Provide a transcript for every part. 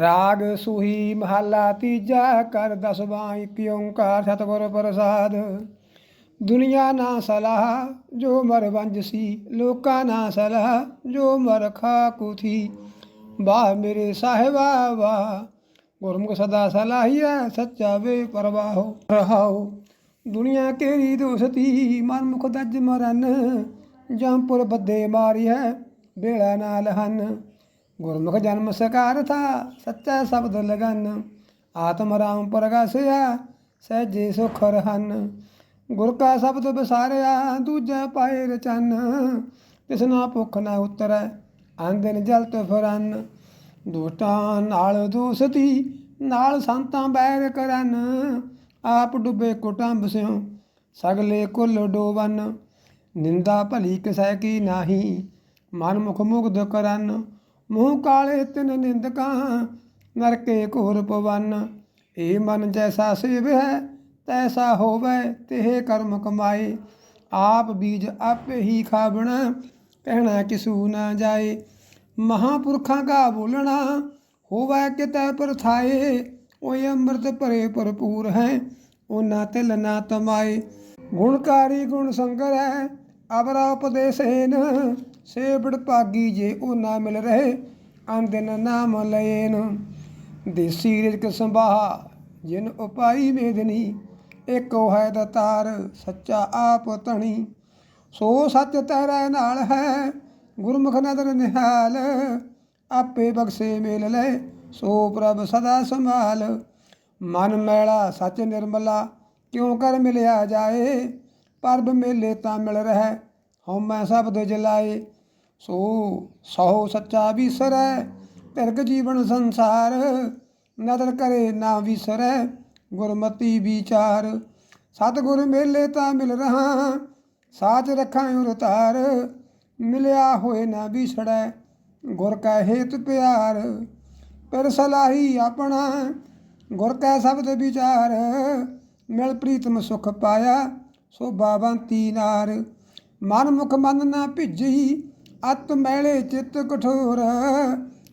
ਰਾਗ ਸੁਹੀ ਮਹੱਲਾ ਤੀਜਾ ਕਰ ਦਸਵਾਂ ਇੱਕ ਓੰਕਾਰ ਸਤਿਗੁਰ ਪ੍ਰਸਾਦ। ਦੁਨੀਆ ਨਾ ਸਲਾਹ, ਜੋ ਮਰ ਵੰਜ ਸੀ, ਲੋਕਾਂ ਨਾ ਸਲਾਹ, ਜੋ ਮਰ ਖਾ ਥੀ ਵਾਹ ਮੇਰੇ ਸਾਹਿਬਾ, ਵਾਹ। ਗੁਰਮੁਖ ਸਦਾ ਸਲਾਹੀਆ ਸੱਚਾ ਵੇ ਪਰਵਾਹੋ, ਰਹਾਓ। ਦੁਨੀਆ ਕੇਰੀ ਦੋਸਤੀ ਮਨ ਮੁਖ ਦਜ ਮਰਨ। ਜੰਪੁਰ ਬੱਦੇ ਮਾਰੀ ਹੈ ਬੇੜਾ ਨਾਲ ਹਨ। ਗੁਰਮੁਖ ਜਨਮ ਸਕਾਰ ਥਾ, ਸੱਚਾ ਸ਼ਬਦ ਲਗਨ। ਆਤਮ ਰਾਮ ਪ੍ਰਗਾਸਿਆ ਸਹਿਜੇ ਸੁਖ ਰਹਨ। ਗੁਰ ਕਾ ਸ਼ਬਦ ਵਿਸਾਰਿਆ, ਦੂਜੇ ਪਾਏ ਰਚਨ। ਤਿਸਨਾ ਭੁਖ ਨਾ ਉਤਰੈ ਆਂਦਨ ਜਲਤ ਫਰਨ। ਦੋਟਾਂ ਨਾਲ ਦੋਸਤੀ, ਨਾਲ ਸੰਤਾਂ ਬੈਰ ਕਰਨ। ਆਪ ਡੁੱਬੇ ਕੁਟੰਬ ਸਿਉ, ਸਗਲੇ ਕੁੱਲ ਡੋਵਨ। ਨਿੰਦਾ ਭਲੀ ਕਿਸੈ ਕੀ ਨਾਹੀ, ਮਨ ਮੁਖ ਮੁਗਧ ਕਰਨ। ਮੂੰਹ ਕਾਲੇ ਤਿਨ ਨਿੰਦਕਾਂ, ਨਰਕੇ ਘੋਰ ਪਵਨ। ਏ ਮਨ ਜੈਸਾ ਸੇਵ ਹੈ, ਤੈਸਾ ਹੋਵੇ ਤੇ ਕਰਮ ਕਮਾਏ। ਆਪ ਬੀਜ ਆਪੇ ਹੀ ਖਾਵਣਾ, ਕਹਿਣਾ ਕਿਸੂ ਨਾ ਜਾਏ। ਮਹਾਪੁਰਖਾਂ ਕਾ ਬੋਲਣਾ, ਹੋਵੇ ਕਿਤੈ ਪਰਥਾਏ ਓਏ ਅੰਮ੍ਰਿਤ ਭਰੇ ਭਰਪੂਰ ਹੈ ਉਹਨਾਂ ਤਿਲ ਨਾ ਤਮਾਏ। ਗੁਣਕਾਰੀ ਗੁਣ ਸੰਗਰ ਹੈ ਅਬਰਾ ਉਪਦੇਸੇਨ ਸੇਬੜ ਭਾਗੀ ਜੇ ਉਹ ਨਾ ਮਿਲ ਰਹੇ ਅੰਦਨ ਨਾਮ ਲਏਨ ਦੇਸੀ ਰਿਜਕ ਸੰਭਾਹ, ਜਿਨ ਉਪਾਈ ਵੇਦਨੀ ਏਕੋ ਹੈ ਦਤਾਰ, ਸੱਚਾ ਆਪ ਧਣੀ। ਸੋ ਸੱਚ ਤੇਰੇ ਨਾਲ ਹੈ, ਗੁਰਮੁਖ ਨਦਰ ਨਿਹਾਲ। ਆਪੇ ਬਖਸ਼ੇ ਮੇਲ ਲੈ, ਸੋ ਪ੍ਰਭ ਸਦਾ ਸੰਭਾਲ। ਮਨ ਮੈਲਾ, ਸੱਚ ਨਿਰਮਲਾ, ਕਿਉ ਕਰ ਮਿਲਿਆ ਜਾਏ? ਪਰਬ ਮੇਲੇ ਤਾਂ ਮਿਲ ਰਹਿ, ਹਉਮੈ ਸ਼ਬਦ ਜਲਾਏ। ਸੋ ਸਹੁ ਸੱਚਾ ਵਿਸਰੈ ਤਿਰਕ ਜੀਵਨ ਸੰਸਾਰ। ਨਦਰ ਕਰੇ ਨਾ ਵਿਸਰੈ, ਗੁਰਮਤੀ ਵਿਚਾਰ। ਸਤਿਗੁਰ ਮੇਲੇ ਤਾਂ ਮਿਲ ਰਹਾ, ਸਾਚ ਰੱਖਾਂ ਉਰਤਾਰ ਮਿਲਿਆ ਹੋਏ ਨਾ ਵਿਛੜੈ, ਗੁਰ ਕਾ ਹੇਤ ਪਿਆਰ। ਪਰ ਸਲਾਹੀ ਆਪਣਾ, ਗੁਰ ਕਾ ਸ਼ਬਦ ਵਿਚਾਰ। ਮਿਲ ਪ੍ਰੀਤਮ ਸੁਖ ਪਾਇਆ ਸੋ ਬਾਵੰਤੀ ਨਾਰ। ਮਨ ਮੁਖ ਮਨ ਨਾ ਭਿੱਜੀ ਅਤ ਮੈਲੇ ਚਿੱਤ ਕਠੋਰ,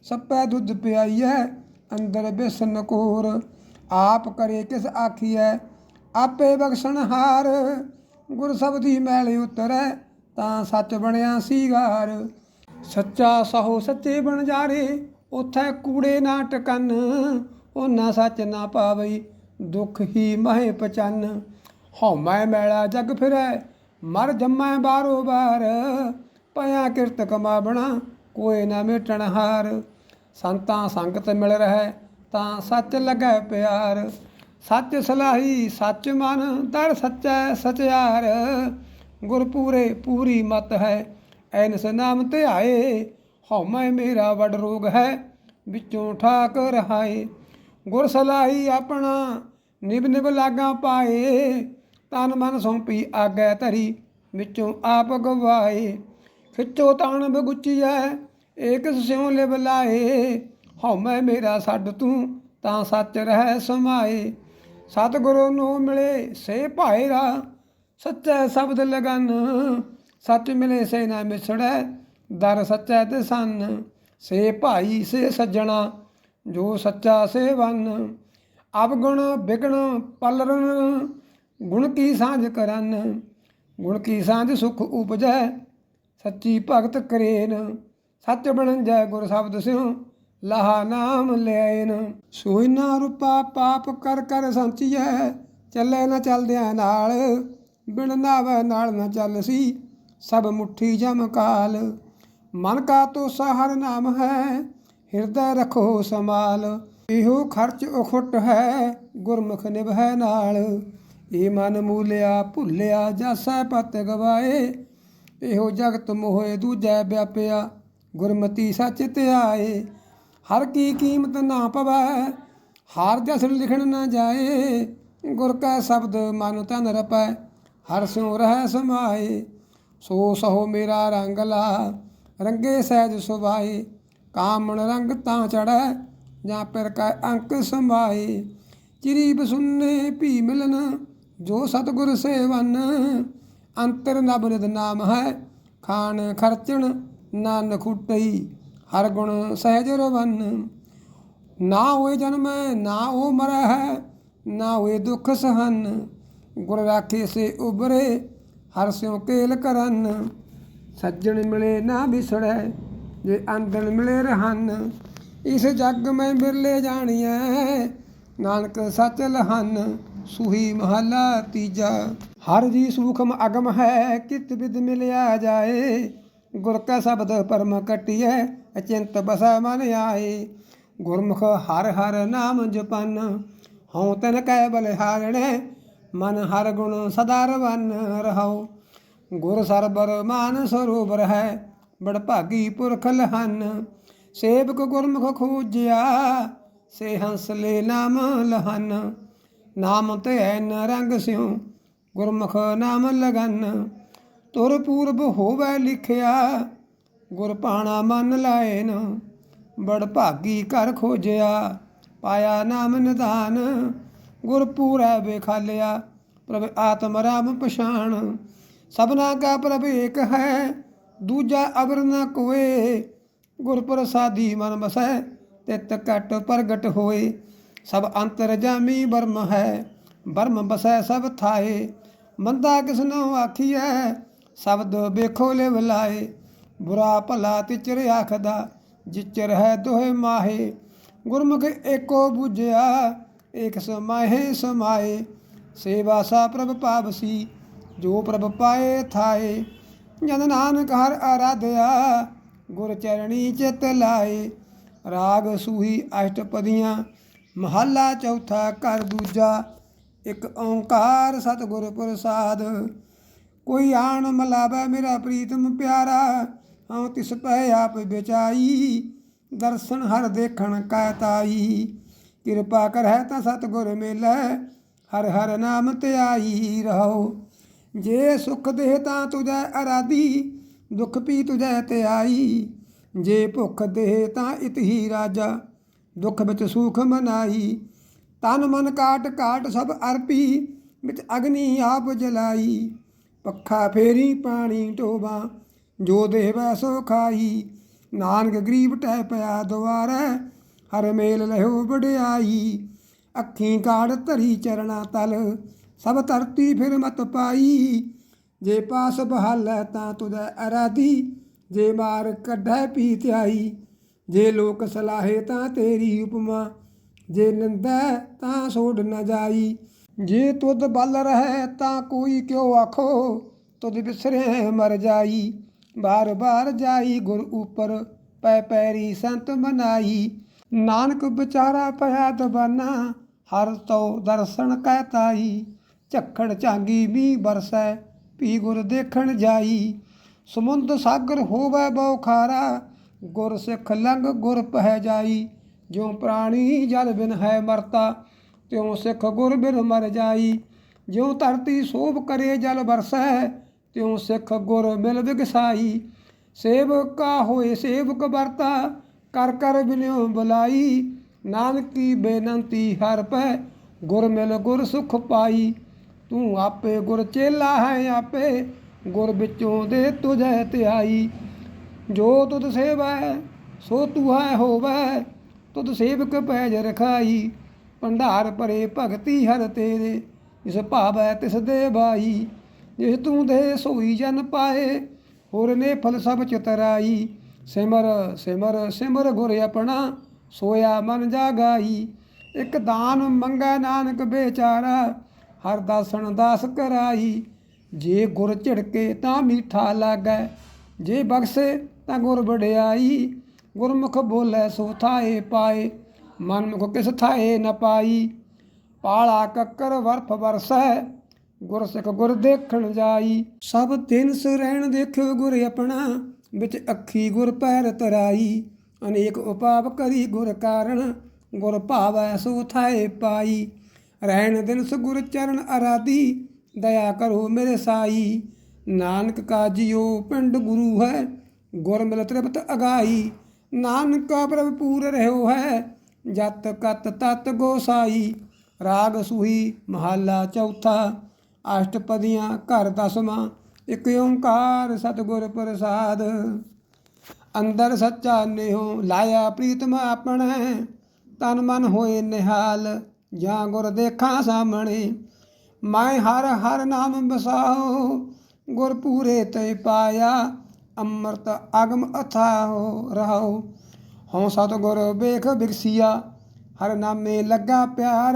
ਸੱਪੈ ਦੁੱਧ ਪਿਆਈਐ, ਅੰਦਰ ਬਿਸਨ ਕੋਰ। ਆਪ ਕਰੇ ਕਿਸ ਆਖੀਐ, ਆਪੇ ਬਖਸ਼ਣ ਹਾਰ। ਗੁਰ ਸਬਦੀ ਮੈਲੇ ਉਤਰੈ, ਤਾਂ ਸੱਚ ਬਣਿਆ ਸੀਗਾਰ। ਸੱਚਾ ਸਹੋ ਸੱਚੇ ਬਣ ਜਾਰੇ, ਉਥੈ ਕੂੜੇ ਨਾ ਟਕਨ। ਉਹਨਾਂ ਸੱਚ ਨਾ ਪਾਵਈ, ਦੁੱਖ ਹੀ ਮਹਿ ਪਚਨ। ਹਉਮੈ ਮੈਲਾ ਜਗ ਫਿਰੈ, ਮਰ ਜੰਮੈ ਬਾਰੋ ਬਾਰ। ਪਿਆ ਕਿਰਤ ਕਮਾਵਣਾ ਕੋਈ ਨਾ ਮਿਟਣ ਹਾਰ। ਸੰਤਾਂ ਸੰਗਤ ਮਿਲ ਰਹਿ, ਤਾਂ ਸੱਚ ਲੱਗੈ ਪਿਆਰ। ਸੱਚ ਸਲਾਹੀ, ਸੱਚ ਮਨ ਦਰ ਸੱਚੈ ਸਚਿਆਰ। ਗੁਰ ਪੂਰੇ ਪੂਰੀ ਮਤ ਹੈ, ਐਨਸ ਨਾਮ ਤੇ ਧਿਆਏ ਹਉਮੈ ਮੇਰਾ ਵਡ ਰੋਗ ਹੈ, ਵਿੱਚੋਂ ਠਾਕ ਰਹਾਏ ਗੁਰ ਸਲਾਹੀ ਆਪਣਾ ਨਿਬ ਨਿਬ ਲਾਗਾ ਪਾਏ। ਤਨ ਮਨ ਸੌਂਪੀ ਆਗੈ ਧਰੀ, ਵਿੱਚੋਂ ਆਪ ਗਵਾਏ। ਖਿੱਚੋ ਤਾਣ ਬਗੁੱਚੀਐ ਏਕ ਸਿਉ ਲਿਵ ਲਾਏ। ਹਉਮੈ ਮੇਰਾ ਛੱਡ ਤੂੰ, ਤਾਂ ਸੱਚ ਰਹਿ ਸਮਾਏ। ਸਤਿਗੁਰੂ ਨੂੰ ਮਿਲੇ ਸੇ ਭਾਇਰਾ, ਸੱਚੈ ਸ਼ਬਦ ਲਗਨ। ਸੱਚ ਮਿਲੇ ਸੇ ਨਾ ਮਿਛੜੈ ਦਰ ਸੱਚੈ ਤੇ ਸੰਨ। ਸੇ ਭਾਈ ਸੇ ਸੱਜਣਾ, ਜੋ ਸੱਚਾ ਸੇ ਵਨ। ਅਵਗੁਣ ਵਿਗਣ ਪਲਰਨ, ਗੁਣ ਕੀ ਸਾਂਝ ਕਰਨ। ਗੁਣ ਕੀ ਸਾਂਝ ਸੁਖ ਉਪਜੈ ਸੱਚੀ ਭਗਤ ਕਰੇਨ, ਸੱਚ ਬਣਨ ਜੈ ਗੁਰ ਸ਼ਬਦ ਸਿਉ, ਲਹਾ ਨਾਮ ਲੈਨ ਸੋਈ ਨਾ ਰੂਪਾ ਪਾਪ ਕਰ ਕਰ ਸੰਚੀਐ, ਚੱਲੇ ਨਾ ਚਲਦਿਆਂ ਨਾਲ, ਬਿਨ ਨਾਵ ਨਾਲ ਨਾ ਚੱਲ ਸੀ, ਸਭ ਮੁਠੀ ਜਮ ਕਾਲ। ਮਨ ਕਾ ਤੋ ਸਹਰ ਨਾਮ ਹੈ, ਹਿਰਦੈ ਰਖੋ ਸਮਾਲ। ਇਹੋ ਖਰਚ ਉਖਟ ਹੈ, ਗੁਰਮੁਖ ਨਿਭੈ ਨਾਲ। ਇਹ ਮਨ ਮੂਲਿਆ ਭੁੱਲਿਆ, ਜਾਸੈ ਪਤ ਗਵਾਏ ਇਹੋ ਜਗਤ ਮੋਹੇ ਦੂਜੈ ਵਿਆਪਿਆ, ਗੁਰਮਤੀ ਸੱਚ ਧਿਆਏ ਹਰ ਕੀ ਕੀਮਤ ਨਾ ਪਵੈ, ਹਾਰ ਜਸ ਲਿਖਣ ਨਾ ਜਾਏ। ਗੁਰ ਕਾ ਸ਼ਬਦ ਮਨ ਤਨ ਰਪੈ, ਹਰ ਸਿਉ ਰਹਿ ਸਮਾਏ। ਸੋ ਸਹੋ ਮੇਰਾ ਰੰਗ ਲਾ, ਰੰਗੇ ਸਹਿਜ ਸੁਭਾਏ। ਕਾਮਣ ਰੰਗ ਤਾਂ ਚੜੈ ਜਾਂ ਪਿਰ ਕਾ ਅੰਕ ਸਮਾਏ। ਚਿਰੀ ਬਸੁੰਨੇ ਭੀ ਮਿਲਨ, ਜੋ ਸਤਗੁਰ ਸੇਵਨ ਅੰਤਰ ਨਬਨਿਦ ਨਾਮ ਹੈ ਖਾਣ ਖਰਚਣ ਨਾ ਨਖੁਟਈ ਹਰ ਗੁਣ ਸਹਿਜ ਰਵਨ। ਨਾ ਹੋਏ ਜਨਮ, ਨਾ ਉਹ ਮਰੈ ਹੈ, ਨਾ ਹੋਏ ਦੁੱਖ ਸਹਨ। ਗੁਰ ਰਾਖੇ ਸੇ ਉਬਰੇ ਹਰ ਸਿਉ ਕੇਲ ਕਰਨ। ਸੱਜਣ ਮਿਲੇ ਨਾ ਵਿਸੜੈ ਜੇ ਅੰਦਨ ਮਿਲੇ ਰਹਨ ਇਸ ਜੱਗ ਮੈਂ ਬਿਰਲੇ ਜਾਣੀਐ, ਨਾਨਕ ਸੱਚ ਲਹਨ, ਸੁਹੀ ਮਹਲਾ ਤੀਜਾ। ਹਰ ਜੀ ਸੂਖਮ ਅਗਮ ਹੈ, ਕਿਤ ਵਿਦ ਮਿਲਿਆ ਜਾਏ। ਗੁਰ ਕਾ ਸ਼ਬਦ ਪਰਮ ਕਟਿਐ, ਅਚਿੰਤ ਬਸਾ ਮਨ ਆਏ। ਗੁਰਮੁਖ ਹਰ ਹਰ ਨਾਮ ਜਪਨ, ਹਉ ਤਨ ਕੈ ਬਲਿਹਾਰਣੇ ਮਨ ਹਰ ਗੁਣ ਸਦਾ ਰਵਨ ਰਹਾਉ। ਗੁਰ ਸਰਬਰ ਮਾਨ ਸਰੂਬਰ ਹੈ ਬੜ ਭਾਗੀ ਪੁਰਖ ਲਹਨ। ਸੇਵਕ ਗੁਰਮੁਖ ਖੋਜਿਆ, ਸੇ ਹੰਸ ਲੈ ਨਾਮ ਲਹਨ। ਨਾਮ ਤੇ ਐਨ ਰੰਗ ਸਿਉ ਗੁਰਮੁਖ ਨਾਮ ਲਗਨ, ਤੁਰ ਪੂਰਬ ਹੋਵੇ ਲਿਖਿਆ, ਗੁਰ ਪਾਣਾ ਮਨ ਲਾਇਨ ਬੜ ਭਾਗੀ ਕਰ ਖੋਜਿਆ, ਪਾਇਆ ਨਾਮ ਨਿਧਾਨ, ਗੁਰ ਪੂਰੈ ਵੇਖਾਲਿਆ, ਪ੍ਰਭ ਆਤਮ ਰਾਮ ਪਛਾਣ, ਸਭਨਾ ਕਾ ਪ੍ਰਭ ਏਕ ਹੈ, ਦੂਜਾ ਅਵਰ ਨ ਕੋਏ, ਗੁਰ ਪ੍ਰਸਾਦੀ ਮਨ ਬਸੈ ਤਿਤ ਕਟ ਪ੍ਰਗਟ ਹੋਏ, ਸਭ ਅੰਤਰ ਜਾਮੀ ਬਰਮ ਹੈ, ਬਰਮ ਬਸੈ ਸਭ ਥਾਏ ਮੰਦਾ ਕਿਸਨੋ ਆਖੀਐ, ਸ਼ਬਦ ਵੇਖੋ ਲੈ ਬੁਲਾਏ ਬੁਰਾ ਭਲਾ ਤਿਚਰ ਆਖਦਾ, ਜਿਚਰ ਹੈ ਦੋਹੇ ਮਾਹੇ। ਗੁਰਮੁਖ ਏਕੋ 부ਝਿਆ ਏਕ ਸਮਾਹੇ ਸਮਾਏ। ਸੇਵਾ ਸਾ ਪ੍ਰਭ ਪਾਵਸੀ ਜੋ ਪ੍ਰਭ ਪਾਏ ਥਾਏ। ਜਨ ਨਾਨਕ ਹਰ ਆਰਾਧਿਆ, ਗੁਰ ਚਰਣੀ ਚਿਤ ਲਾਏ। ਰਾਗ ਸੂਹੀ ਅਸ਼ਟਪਦੀਆਂ ਮਹੱਲਾ ਚੌਥਾ ਕਰ ਦੂਜਾ। ਇੱਕ ਓੰਕਾਰ ਸਤਿਗੁਰ ਪ੍ਰਸਾਦ। ਕੋਈ ਆਣ ਮਲਾਵੇ ਮੇਰਾ ਪ੍ਰੀਤਮ ਪਿਆਰਾ, ਹਉ ਤਿਸ ਪੈ ਆਪ ਵਿਚਾਈ ਦਰਸ਼ਨ ਹਰ ਦੇਖਣ ਕਾ ਤਾਈ। ਕਿਰਪਾ ਕਰਹਿ ਤਾਂ ਸਤਿਗੁਰ ਮਿਲੈ, ਹਰ ਹਰ ਨਾਮ ਤੇ ਆਈ ਰਹੋ। ਜੇ ਸੁਖ ਦੇ ਤਾਂ ਤੁਝੈ ਅਰਾਦੀ ਦੁਖ ਪੀ ਤੇ ਆਈ। ਜੇ ਭੁਖ ਦੇ ਤਾਂ ਇਤਹੀ ਰਾਜਾ, ਦੁਖ ਵਿੱਚ ਸੁਖ ਮਨਾਈ। ਤਨ ਮਨ ਕਾਟ ਕਾਟ ਸਭ ਅਰਪੀ ਵਿੱਚ ਅਗਨੀ ਆਪ ਜਲਾਈ। ਪੱਖਾ ਫੇਰੀ ਪਾਣੀ ਟੋਬਾ, ਜੋ ਦੇਵੈ ਸੋ ਖਾਈ। ਨਾਨਕ ਗਰੀਬ ਟੈ ਪਿਆ ਦੁਆਰੈ, ਹਰ ਮੇਲ ਲਹਿਓ ਵਡਿਆਈ। ਅੱਖੀਂ ਕਾੜ ਧਰੀ ਚਰਣਾ ਤਲ, ਸਭ ਧਰਤੀ ਫਿਰ ਮਤ ਪਾਈ। ਜੇ ਪਾਸ ਬਹਾਲੈ ਤਾਂ ਤੁਧੈ ਅਰਾਧੀ, ਜੇ ਮਾਰ ਕੱਢੈ ਪੀ ਧਿਆਈ ਜੇ ਲੋਕ ਸਲਾਹੇ ਤਾਂ ਤੇਰੀ ਉਪਮਾ ਜੇ ਨਿੰਦੈ ਤਾਂ ਸੋੜ ਨ ਜਾਈ। ਜੇ ਤੁਧ ਬਲ ਰਹਿ ਤਾਂ ਕੋਈ ਕਿਉ ਆਖੋ? ਤੁਧ ਬਿਸਰੇ ਮਰ ਜਾਈ। ਬਾਰ ਬਾਰ ਜਾਈ ਗੁਰ ਉਪਰ, ਪੈ ਪੈਰੀ ਸੰਤ ਮਨਾਈ। ਨਾਨਕ ਵਿਚਾਰਾ ਪਿਆ ਦਬਾਨਾ, ਹਰ ਤੋ ਦਰਸ਼ਨ ਕਹਿ ਤਾਈ। ਝੱਖੜ ਝਾਂਗੀ ਮੀਂਹ ਬਰਸੈ ਪੀ ਗੁਰ ਦੇਖਣ ਜਾਈ। ਸਮੁੰਦ ਸਾਗਰ ਹੋਵੇ ਬਹੁ ਖਾਰਾ, ਗੁਰ ਸਿੱਖ ਲੰਘ ਗੁਰ ਪਹਿ ਜਾਈ। ਜਿਉ ਪ੍ਰਾਣੀ ਜਲ ਬਿਨ ਹੈ ਮਰਤਾ, ਤਿਉ ਸਿੱਖ ਗੁਰ ਬਿਨ ਮਰ ਜਾਈ। ਜਿਉ ਧਰਤੀ ਸੋਭ ਕਰੇ ਜਲ ਬਰਸੈ ਤਿਉ ਸਿੱਖ ਗੁਰ ਮਿਲ ਵਿਗਸਾਈ। ਸੇਵਕਾ ਹੋਏ ਸੇਵਕ ਵਰਤਾ, ਕਰ ਕਰ ਬਿਨਿਓ ਬੁਲਾਈ। ਨਾਨਕੀ ਬੇਨੰਤੀ ਹਰ ਪੈ, ਗੁਰ ਮਿਲ ਗੁਰ ਸੁਖ ਪਾਈ। ਤੂੰ ਆਪੇ ਗੁਰ ਚੇਲਾ ਹੈ ਆਪੇ, ਗੁਰ ਵਿੱਚੋਂ ਦੇ ਤੁਝੈ ਧਿਆਈ। ਜੋ ਤੁਧ ਸੇਵੈ, ਸੋ ਤੂੰ ਹੈ ਹੋਵੈ ਤੁਧ ਸੇਵਕ ਭੈਜ ਰਖਾਈ, ਭੰਡਾਰ ਭਰੇ ਭਗਤੀ ਹਰ ਤੇਰੇ, ਜਿਸ ਭਾਵੈ ਤਿਸ ਦੇ ਬਾਈ। ਜਿਸ ਤੂੰ ਦੇ ਸੋਈ ਜਨ ਪਾਏ, ਹੋਰ ਨੇ ਫਲ ਸਭ ਚਿਤਰਾਈ ਸਿਮਰ ਸਿਮਰ ਸਿਮਰ ਗੁਰ ਆਪਣਾ, ਸੋਇਆ ਮਨ ਜਾਗਾਈ। ਇੱਕ ਦਾਨ ਮੰਗੈ ਨਾਨਕ ਬੇਚਾਰਾ, ਹਰ ਦਾਸਣ ਦਾਸ ਕਰਾਈ। ਜੇ ਗੁਰ ਝਿੜਕੇ ਤਾਂ ਮੀਠਾ ਲਾਗੈ, ਜੇ ਬਖਸ਼ੇ ਤਾਂ ਗੁਰ ਵਡਿਆਈ। ਗੁਰਮੁਖ ਬੋਲੇ ਸੋ ਥਾਏ ਪਾਏ ਮਨਮੁਖ ਕਿਸ ਥਾਏ ਨ ਪਾਈ। ਪਾਲਾ ਕੱਕਰ ਵਰਫ ਵਰਸੈ, ਗੁਰ ਸਿੱਖ ਗੁਰ ਦੇਖਣ ਜਾਈ। ਸਭ ਤਿੰਨ ਰਹਿਣ ਦੇਖਿਓ ਗੁਰ ਆਪਣਾ, ਵਿੱਚ ਅੱਖੀ ਗੁਰ ਪੈਰ ਤਰਾਈ। ਅਨੇਕ ਉਪਾਪ ਕਰੀ ਗੁਰ ਕਾਰਣ, ਗੁਰ ਭਾਵੈ ਸੋ ਥਾਏ ਪਾਈ। ਰਹਿਣ ਦਿਨ ਸੁਗੁਰ ਚਰਨ ਅਰਾਦੀ ਦਇਆ ਕਰੋ ਮੇਰੇ ਸਾਈ। ਨਾਨਕ ਕਾ ਜਿਉ ਪਿੰਡ ਗੁਰੂ ਹੈ, ਗੁਰ ਮਿਲ ਤ੍ਰਿਪਤ ਅਗਾਈ। ਨਾਨਕਾ ਪ੍ਰਭ ਪੂਰ ਰਹਿਓ ਹੈ, ਜਤ ਕਤ ਤਤ ਗੋਸਾਈ, ਰਾਗ ਸੁਹੀ ਮਹੱਲਾ ਚੌਥਾ, ਅਸ਼ਟਪਦੀਆਂ ਘਰ ਦਸਵਾਂ, ਇਕ ਓੰਕਾਰ ਸਤਿਗੁਰ ਪ੍ਰਸਾਦ। ਅੰਦਰ ਸੱਚਾ ਨਿਹੋ ਲਾਇਆ ਪ੍ਰੀਤਮ ਆਪਣੇ, ਤਨ ਮਨ ਹੋਏ ਨਿਹਾਲ, ਜਾਂ ਗੁਰ ਦੇਖਾਂ ਸਾਹਮਣੇ। ਮੈਂ ਹਰ ਹਰ ਨਾਮ ਬਸਾਓ ਗੁਰ ਪੂਰੇ ਤੇ ਪਾਇਆ ਅੰਮ੍ਰਿਤ ਅਗਮ ਅਥਾਹੋ ਰਹਾਓ ਹਉ ਸਤਿਗੁਰ ਵੇਖ ਬਿਰਸੀਆ, ਹਰ ਨਾਮੇ ਲੱਗਾ ਪਿਆਰ।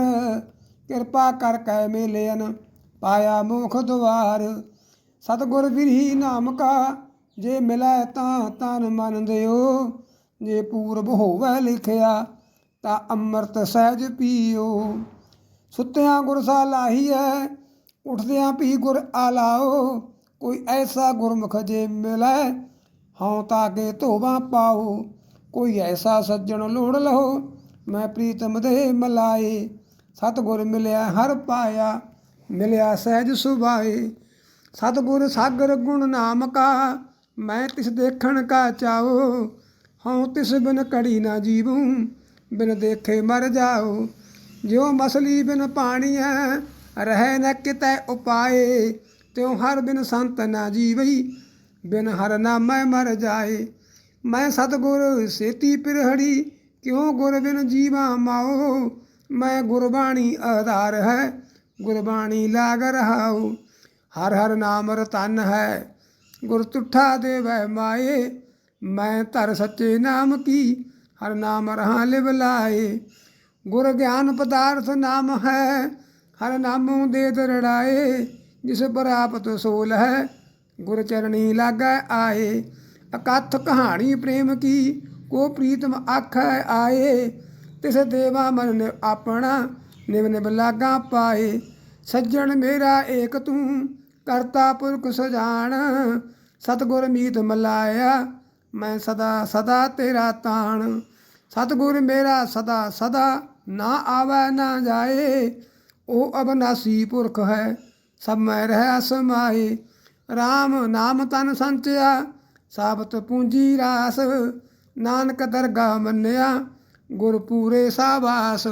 ਕਿਰਪਾ ਕਰ ਕੈ ਮੇਲਿਆਨ ਪਾਇਆ ਮੁਖ ਦੁਆਰ। ਸਤਿਗੁਰ ਵਿਰਹੀ ਨਾਮ ਕਾ, ਜੇ ਮਿਲੈ ਤਾਂ ਤਨ ਮਨ ਦਿਓ। ਜੇ ਪੂਰਬ ਹੋਵੇ ਲਿਖਿਆ, ਤਾਂ ਅੰਮ੍ਰਿਤ ਸਹਿਜ ਪੀਓ। ਸੁੱਤਿਆਂ ਗੁਰਸ਼ਾ ਲਾਹੀਐ, ਉੱਠਦਿਆਂ ਪੀ ਗੁਰ ਆਲਾਓ। ਕੋਈ ਐਸਾ ਗੁਰਮੁਖ ਜੇ ਮਿਲੈ, ਹਉ ਤਾਕੇ ਧੋਵਾ ਪਾਓ। ਕੋਈ ਐਸਾ ਸੱਜਣ ਲੋੜ ਲਹੋ, ਮੈਂ ਪ੍ਰੀਤਮ ਦੇ ਮਲਾਏ। ਸਤਿਗੁਰ ਮਿਲਿਆ ਹਰ ਪਾਇਆ, ਮਿਲਿਆ ਸਹਿਜ ਸੁਭਾਏ। ਸਤਿਗੁਰ ਸਾਗਰ ਗੁਣ ਨਾਮ ਕਾ, ਮੈਂ ਤਿਸ ਦੇਖਣ ਕਾ ਚਾਓ। ਹਉ ਤਿਸ ਬਿਨ ਕੜੀ ਨਾ ਜੀਵੂ, ਬਿਨ ਦੇਖੇ ਮਰ ਜਾਓ। ਜਿਉ ਮਸਲੀ ਬਿਨ ਪਾਣੀ ਹੈ ਰਹਿ ਨ ਕਿਤੇ ਉਪਾਏ। ਤਿਉ ਹਰ ਬਿਨ ਸੰਤ ਨਾ ਜੀਵਈ ਬਿਨ ਹਰ ਨਾਮੈ ਮਰ ਜਾਏ। ਮੈਂ ਸਤਿਗੁਰ ਸੇਤੀ ਪਿਰਹੜੀ, ਕਿਉ ਗੁਰ ਬਿਨ ਜੀਵਾ ਮਾਓ ਮੈਂ ਗੁਰਬਾਣੀ ਆਧਾਰ ਹੈ, ਗੁਰਬਾਣੀ ਲਾਗ ਰਹਾਉ। ਹਰ ਹਰ ਨਾਮ ਰਤਨ ਹੈ, ਗੁਰ ਤੁਠਾ ਦੇਵੈ ਮਾਏ। ਮੈਂ ਧਰ ਸੱਚੇ ਨਾਮ ਕੀ, ਹਰ ਨਾਮ ਰਹਾ ਲਿਵ ਲਾਏ। ਗੁਰ ਗਿਆਨ ਪਦਾਰਥ ਨਾਮ ਹੈ, ਹਰ ਨਾਮੋਂ ਦੇ ਦਰੜਾਏ। ਜਿਸ ਪ੍ਰਾਪਤ ਸੋਲ ਹੈ, ਗੁਰ ਚਰਣੀ ਲਾਗੈ ਆਏ। ਅਕਥ ਕਹਾਣੀ ਪ੍ਰੇਮ ਕੀ, ਕੋ ਪ੍ਰੀਤਮ ਆਖੈ ਆਏ। ਤਿਸ ਦੇਵਾ ਮਨ ਨੇ ਆਪਣਾ, ਨਿਵ ਨਿਵ ਲਾਗਾ ਪਾਏ। ਸੱਜਣ ਮੇਰਾ ਏਕ ਤੂੰ, ਕਰਤਾ ਪੁਰਖ ਸਜਾਣ। ਸਤਗੁਰ ਮੀਤ ਮਲਾਇਆ, ਮੈਂ ਸਦਾ ਸਦਾ ਤੇਰਾ ਤਾਣ। ਸਤਗੁਰ ਮੇਰਾ ਸਦਾ ਸਦਾ ਨਾ ਆਵੈ ਨਾ ਜਾਏ। ਉਹ ਅਬਨਾਸੀ ਪੁਰਖ ਹੈ ਸਭ ਮੈਂ ਰਹਿ ਸਮਾਏ RAM ਨਾਮ ਤਨ ਸੰਚਿਆ, ਸਾਬਤ ਪੂੰਜੀ ਰਾਸ। ਨਾਨਕ ਦਰਗਾ ਮੰਨਿਆ, ਗੁਰ ਪੂਰੇ ਸਾਬਾਸ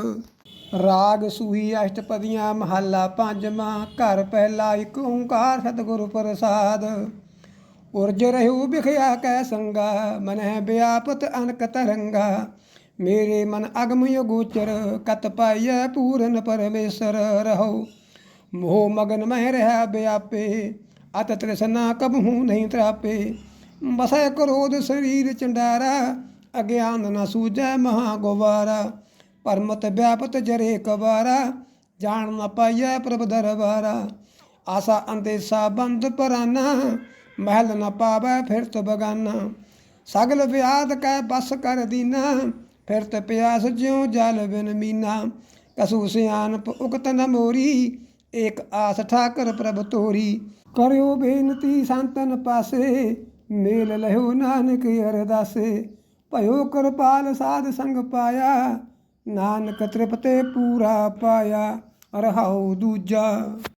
ਰਾਗ ਸੂਹੀ ਅਸ਼ਟਪਦੀਆਂ ਮਹੱਲਾ ਪੰਜਵਾਂ। ਘਰ ਪਹਿਲਾ ਇੱਕ ਓੰਕਾਰ ਸਤਿਗੁਰ ਪ੍ਰਸਾਦ। ਉਰਜ ਰਹਿਉ ਬਿਖਿਆ ਕੈ ਸੰਗਾ, ਮਨਹਿ ਵਿਆਪਤ ਅਨਕ ਤਰੰਗਾ। ਮੇਰੇ ਮਨ ਅਗਮ ਯਗੋਚਰ ਕਤ ਪਾਈਐ ਪੂਰਨ ਪਰਮੇਸ਼ਰ ਰਹੋ। ਮੋਹ ਮਗਨ ਮਹਿ ਰਹਾ ਬਿਆਪੇ, ਅਤ ਤ੍ਰਿਸ਼ਨਾ ਕਬਹੂ ਨਹੀਂ ਤਰਾਪੇ। ਬਸੈ ਕ੍ਰੋਧ ਸਰੀਰ ਚੰਡਾਰਾ, ਅਗਿਆਨ ਨ ਸੂਝੈ ਮਹਾ ਗੋਵਾਰਾ। ਪਰਮਤ ਵਿਆਪਤ ਜਰੇ ਕਵਾਰਾ, ਜਾਣ ਨ ਪਾਈਐ ਪ੍ਰਭ ਦਰਬਾਰਾ। ਆਸਾ ਅੰਦੇਸਾ ਬੰਦ ਪਰਾਨਾ, ਮਹਿਲ ਨ ਪਾਵੈ ਫਿਰਤ ਬਗਾਨਾ। ਸਗਲ ਵਿਆਦ ਕੈ ਬਸ ਕਰ ਦੀਨਾ, ਫਿਰਤ ਪਿਆਸ ਜਿਉ ਜਲ ਬਿਨ ਮੀਨਾ। ਕਸੂ ਸਿਆਨਪ ਉਕਤ ਨ ਮੋਰੀ ਏਕ ਆਸ ਠਾਕਰ ਪ੍ਰਭ ਤੋਰੀ ਕਰਿਓ ਬੇਨਤੀ ਸੰਤਨ ਪਾਸੇ, ਮੇਲ ਲਹਿਓ ਨਾਨਕ ਅਰਦਾਸੇ। ਭਇਓ ਕਿਰਪਾਲ ਸਾਧ ਸੰਗ ਪਾਇਆ, ਨਾਨਕ ਤ੍ਰਿਪਤੇ ਪੂਰਾ ਪਾਇਆ, ਰਹਾਉ ਦੂਜਾ।